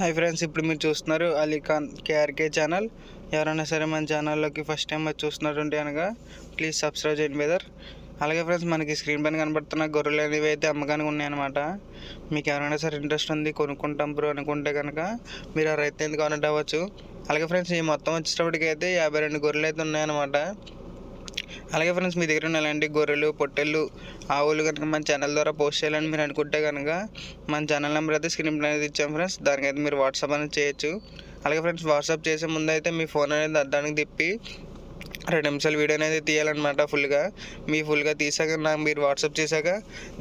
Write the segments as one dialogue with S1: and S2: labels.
S1: Hi friends ఇప్పుడు మీరు చూస్తున్నారు అలీఖాన్ కేఆర్కే ఛానల్ ఎవరైనా సరే మన ఛానల్లోకి ఫస్ట్ టైం వచ్చి చూస్తున్నారంటే అనగా ప్లీజ్ సబ్స్క్రైబ్ చేయండి బ్రదర్ అలాగే ఫ్రెండ్స్ మనకి స్క్రీన్ పైన కనబడుతున్న గొర్రెలు అనేవి అయితే అమ్మకానికి ఉన్నాయన్నమాట. మీకు ఎవరైనా సరే ఇంట్రెస్ట్ ఉంది కొనుక్కుంటాం బ్రో అనుకుంటే కనుక మీరు ఆ రైతు ఎందుకు కావాలంటే అవ్వచ్చు అలాగే ఫ్రెండ్స్ ఈ మొత్తం వచ్చేటప్పటికి అయితే యాభై రెండు గొర్రెలు అయితే ఉన్నాయన్నమాట. అలాగే ఫ్రెండ్స్ మీ దగ్గర ఉన్న ఇలాంటి గొర్రెలు పొట్టెళ్ళు ఆవులు కనుక మన ఛానల్ ద్వారా పోస్ట్ చేయాలని మీరు అనుకుంటే కనుక మన ఛానల్ నెంబర్ అయితే స్క్రీన్ అనేది ఇచ్చాం ఫ్రెండ్స్ దానికైతే మీరు వాట్సాప్ అనేది చేయొచ్చు. అలాగే ఫ్రెండ్స్ వాట్సాప్ చేసే ముందు అయితే మీ ఫోన్ అనేది అద్దానికి తిప్పి రెండు నిమిషాలు వీడియో అనేది తీయాలన్నమాట ఫుల్గా మీ ఫుల్గా తీసాక నాకు మీరు వాట్సాప్ చేశాక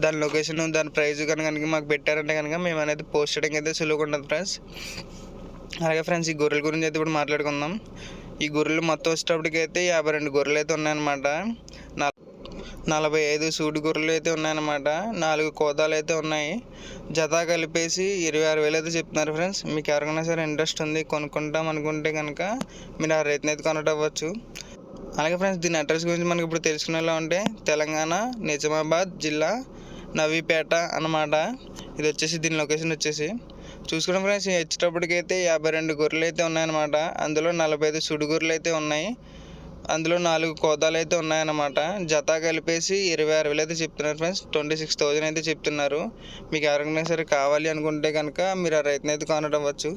S1: దాని లొకేషన్ దాని ప్రైస్ కనుక మాకు పెట్టారంటే కనుక మేము అనేది పోస్ట్ చేయడానికి అయితే సులువుగా ఉంటుంది ఫ్రెండ్స్ అలాగే ఫ్రెండ్స్ ఈ గొర్రెల గురించి అయితే ఇప్పుడు మాట్లాడుకుందాం. ఈ గొర్రెలు మొత్తం వచ్చేటప్పటికైతే యాభై రెండు గొర్రెలు అయితే ఉన్నాయన్నమాట నలభై ఐదు సూడి గొర్రెలు అయితే ఉన్నాయన్నమాట. నాలుగు కోదాలు అయితే ఉన్నాయి. జత కలిపేసి ఇరవై ఆరు వేలు అయితే చెప్తున్నారు ఫ్రెండ్స్. మీకు ఎవరికైనా సరే ఇంట్రెస్ట్ ఉంది కొనుక్కుంటాం అనుకుంటే కనుక మీరు ఆ రైతుని అయితే కొనట అవ్వచ్చు అలాగే ఫ్రెండ్స్ దీని అడ్రస్ గురించి మనకి ఇప్పుడు తెలుసుకునేలా ఉంటే తెలంగాణ నిజామాబాద్ జిల్లా నవీపేట అన్నమాట. ఇది వచ్చేసి దీని లొకేషన్ వచ్చేసి చూసుకోండి ఫ్రెండ్స్ వచ్చేటప్పటికైతే యాభై రెండు గొర్రెలు అయితే ఉన్నాయన్నమాట. అందులో నలభై ఐదు సుడి గొర్రెలు అయితే ఉన్నాయి. అందులో నాలుగు కోదాలు అయితే ఉన్నాయన్నమాట. జత కలిపేసి ఇరవై ఆరు వేలు అయితే చెప్తున్నారు ఫ్రెండ్స్. ట్వంటీ సిక్స్ థౌజండ్ అయితే చెప్తున్నారు. మీకు ఎవరికైనా సరే కావాలి అనుకుంటే కనుక మీరు ఆ రైతుని అయితే కొనడవచ్చు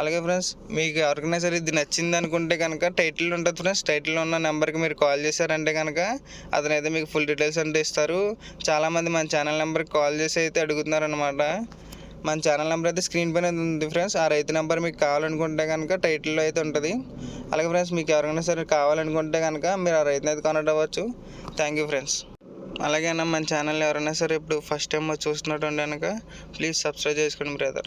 S1: అలాగే ఫ్రెండ్స్ మీకు ఎవరికైనా సరే ఇది నచ్చింది అనుకుంటే కనుక టైటిల్ ఉంటుంది ఫ్రెండ్స్. టైటిల్ ఉన్న నెంబర్కి మీరు కాల్ చేశారంటే కనుక అతను అయితే మీకు ఫుల్ డీటెయిల్స్ అంటే ఇస్తారు. చాలామంది మన ఛానల్ నెంబర్కి కాల్ చేసి అయితే అడుగుతున్నారనమాట మన ఛానల్ నెంబర్ అయితే స్క్రీన్ పైన ఉంది ఫ్రెండ్స్ ఆ రైతు నెంబర్ మీకు కావాలనుకుంటే కనుక టైటిల్లో అయితే ఉంటుంది. అలాగే ఫ్రెండ్స్ మీకు ఎవరికైనా సరే కావాలనుకుంటే కనుక మీరు ఆ రైతుని అయితే కొనట్ అవ్వచ్చు. థ్యాంక్ యూ ఫ్రెండ్స్ అలాగే అన్న మన ఛానల్ ఎవరైనా సరే ఇప్పుడు ఫస్ట్ టైం చూస్తున్నట్టు కనుక ప్లీజ్ సబ్స్క్రైబ్ చేసుకోండి బ్రదర్